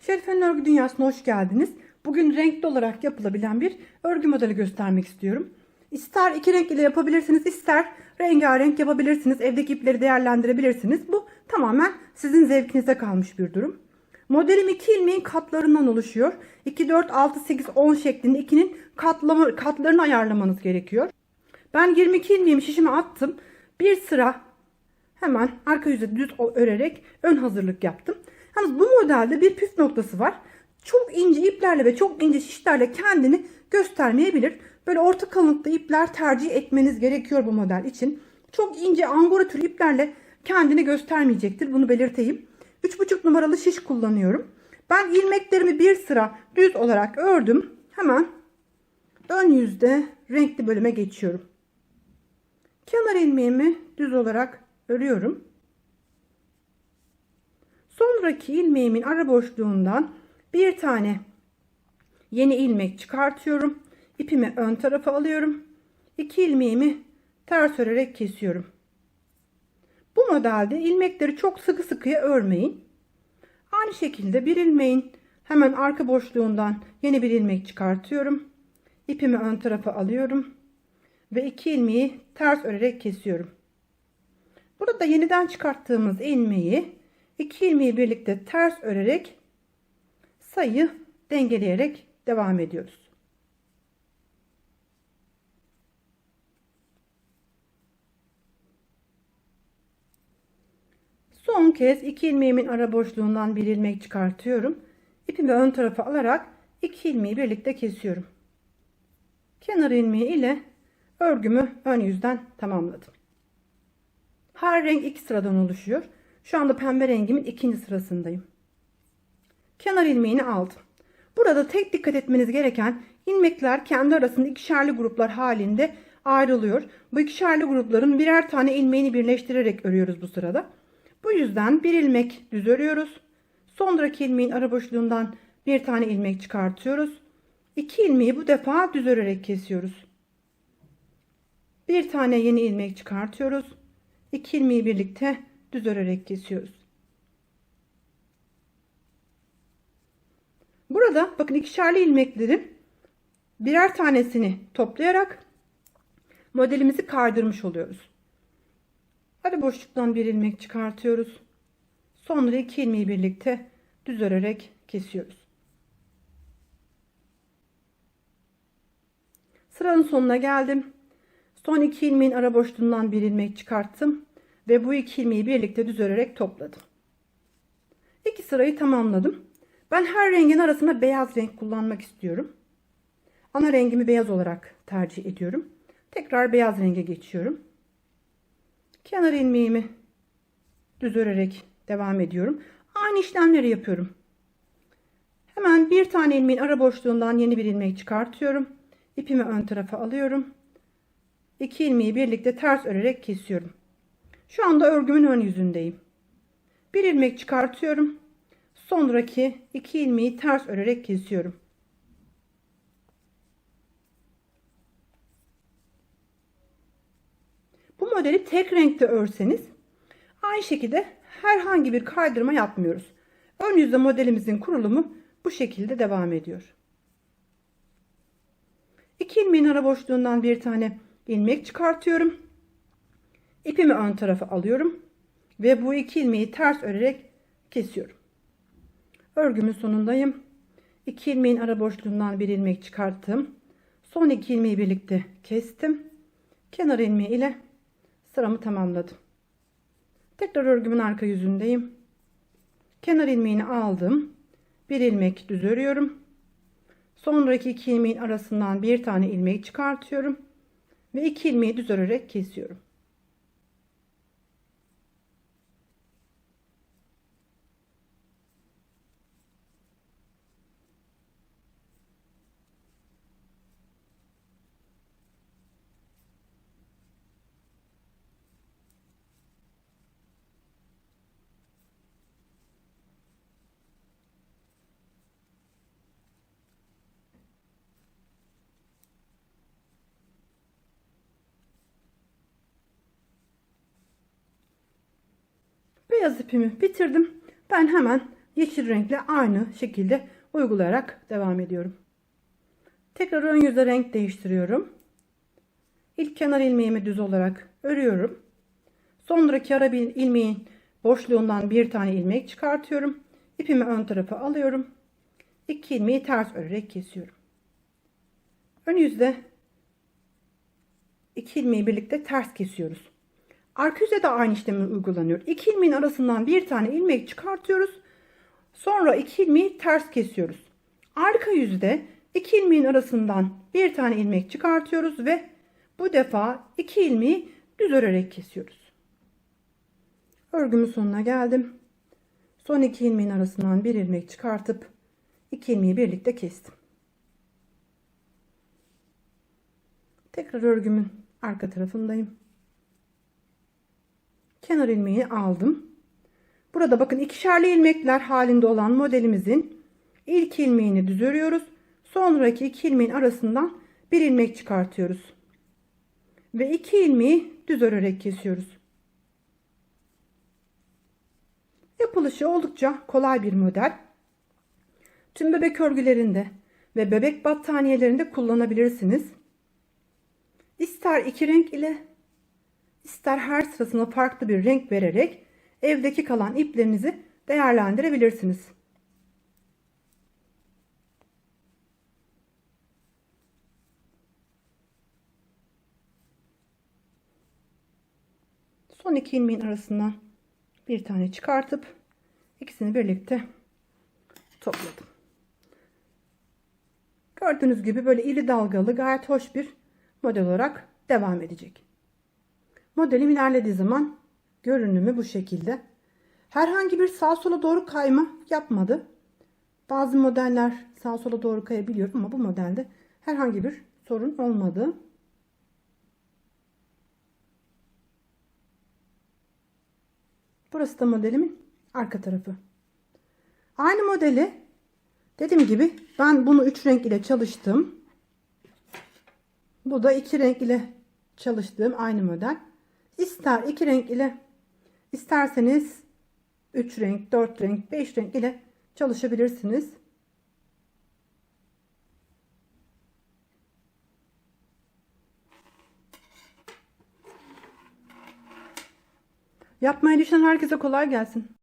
Şerife'nin örgü dünyasına hoş geldiniz. Bugün renkli olarak yapılabilen bir örgü modeli göstermek istiyorum. İster iki renk ile yapabilirsiniz, ister rengarenk yapabilirsiniz. Evdeki ipleri değerlendirebilirsiniz. Bu tamamen sizin zevkinize kalmış bir durum. Modelim 2 ilmeğin katlarından oluşuyor. 2, 4, 6, 8, 10 şeklinde 2'nin katlama, katlarını ayarlamanız gerekiyor. Ben 22 ilmeğimi şişime attım. Bir sıra hemen arka yüze düz örerek ön hazırlık yaptım. Yalnız bu modelde bir püf noktası var. Çok ince iplerle ve çok ince şişlerle kendini göstermeyebilir. Böyle orta kalınlıkta ipler tercih etmeniz gerekiyor bu model için. Çok ince angora tür iplerle kendini göstermeyecektir. Bunu belirteyim. 3,5 numaralı şiş kullanıyorum. Ben ilmeklerimi bir sıra düz olarak ördüm. Hemen ön yüzde renkli bölüme geçiyorum. Kenar ilmeğimi düz olarak örüyorum. Sonraki ilmeğimin ara boşluğundan bir tane yeni ilmek çıkartıyorum. İpimi ön tarafa alıyorum. İki ilmeğimi ters örerek kesiyorum. Bu modelde ilmekleri çok sıkı sıkıya örmeyin. Aynı şekilde bir ilmeğin hemen arka boşluğundan yeni bir ilmek çıkartıyorum. İpimi ön tarafa alıyorum ve iki ilmeği ters örerek kesiyorum. Burada yeniden çıkarttığımız ilmeği iki ilmeği birlikte ters örerek sayı dengeleyerek devam ediyoruz. Son kez iki ilmeğimin ara boşluğundan bir ilmek çıkartıyorum. İpimi ön tarafa alarak iki ilmeği birlikte kesiyorum. Kenar ilmeği ile örgümü ön yüzden tamamladım. Her renk iki sıradan oluşuyor. Şu anda pembe rengimin ikinci sırasındayım. Kenar ilmeğini aldım. Burada tek dikkat etmeniz gereken ilmekler kendi arasında ikişerli gruplar halinde ayrılıyor. Bu ikişerli grupların birer tane ilmeğini birleştirerek örüyoruz bu sırada. Bu yüzden bir ilmek düz örüyoruz. Sonraki ilmeğin ara boşluğundan bir tane ilmek çıkartıyoruz. İki ilmeği bu defa düz örerek kesiyoruz. Bir tane yeni ilmek çıkartıyoruz. İki ilmeği birlikte düz örerek kesiyoruz. Burada bakın ikişerli ilmeklerin birer tanesini toplayarak modelimizi kaydırmış oluyoruz. Ara boşluktan bir ilmek çıkartıyoruz. Sonra iki ilmeği birlikte düz örerek kesiyoruz. Sıranın sonuna geldim. Son iki ilmeğin ara boşluğundan bir ilmek çıkarttım ve bu iki ilmeği birlikte düz örerek topladım. İki sırayı tamamladım. Ben her rengin arasında beyaz renk kullanmak istiyorum. Ana rengimi beyaz olarak tercih ediyorum. Tekrar beyaz renge geçiyorum. Kenar ilmeğimi düz örerek devam ediyorum. Aynı işlemleri yapıyorum. Hemen bir tane ilmeğin ara boşluğundan yeni bir ilmek çıkartıyorum. İpimi ön tarafa alıyorum. İki ilmeği birlikte ters örerek kesiyorum. Şu anda örgümün ön yüzündeyim. Bir ilmek çıkartıyorum. Sonraki iki ilmeği ters örerek kesiyorum. Bu modeli tek renkte örseniz aynı şekilde herhangi bir kaydırma yapmıyoruz. Ön yüzde modelimizin kurulumu bu şekilde devam ediyor. İki ilmeğin ara boşluğundan bir tane ilmek çıkartıyorum. İpimi ön tarafa alıyorum ve bu iki ilmeği ters örerek kesiyorum. Örgümün sonundayım. İki ilmeğin ara boşluğundan bir ilmek çıkarttım. Son iki ilmeği birlikte kestim. Kenar ilmeği ile sıramı tamamladım. Tekrar örgümün arka yüzündeyim. Kenar ilmeğini aldım. Bir ilmek düz örüyorum. Sonraki iki ilmeğin arasından bir tane ilmek çıkartıyorum ve iki ilmeği düz örerek kesiyorum. Beyaz ipimi bitirdim. Ben hemen yeşil renkle aynı şekilde uygulayarak devam ediyorum. Tekrar ön yüzde renk değiştiriyorum. İlk kenar ilmeğimi düz olarak örüyorum. Sonraki ara bir ilmeğin boşluğundan bir tane ilmek çıkartıyorum. İpimi ön tarafa alıyorum. İki ilmeği ters örerek kesiyorum. Ön yüzde iki ilmeği birlikte ters kesiyoruz. Arka yüze de aynı işlemi uygulanıyor. İki ilmeğin arasından bir tane ilmek çıkartıyoruz. Sonra iki ilmeği ters kesiyoruz. Arka yüzde iki ilmeğin arasından bir tane ilmek çıkartıyoruz ve bu defa iki ilmeği düz örerek kesiyoruz. Örgümün sonuna geldim. Son iki ilmeğin arasından bir ilmek çıkartıp iki ilmeği birlikte kestim. Tekrar örgümün arka tarafındayım. Kenar ilmeği aldım. Burada bakın ikişerli ilmekler halinde olan modelimizin ilk ilmeğini düz örüyoruz. Sonraki iki ilmeğin arasından bir ilmek çıkartıyoruz. Ve iki ilmeği düz örerek kesiyoruz. Yapılışı oldukça kolay bir model. Tüm bebek örgülerinde ve bebek battaniyelerinde kullanabilirsiniz. İster iki renk ile ister her sırasına farklı bir renk vererek evdeki kalan iplerinizi değerlendirebilirsiniz. Son iki ilmeğin arasından bir tane çıkartıp ikisini birlikte topladım. Gördüğünüz gibi böyle iri dalgalı gayet hoş bir model olarak devam edecek. Modelim ilerlediği zaman görünümü bu şekilde. Herhangi bir sağ sola doğru kayma yapmadı. Bazı modeller sağ sola doğru kayabiliyor ama bu modelde herhangi bir sorun olmadı. Burası da modelimin arka tarafı. Aynı modeli dediğim gibi ben bunu üç renk ile çalıştım. Bu da iki renk ile çalıştığım aynı model. İster iki renk ile isterseniz 3 renk, 4 renk, 5 renk ile çalışabilirsiniz. Yapmayı düşünen herkese kolay gelsin.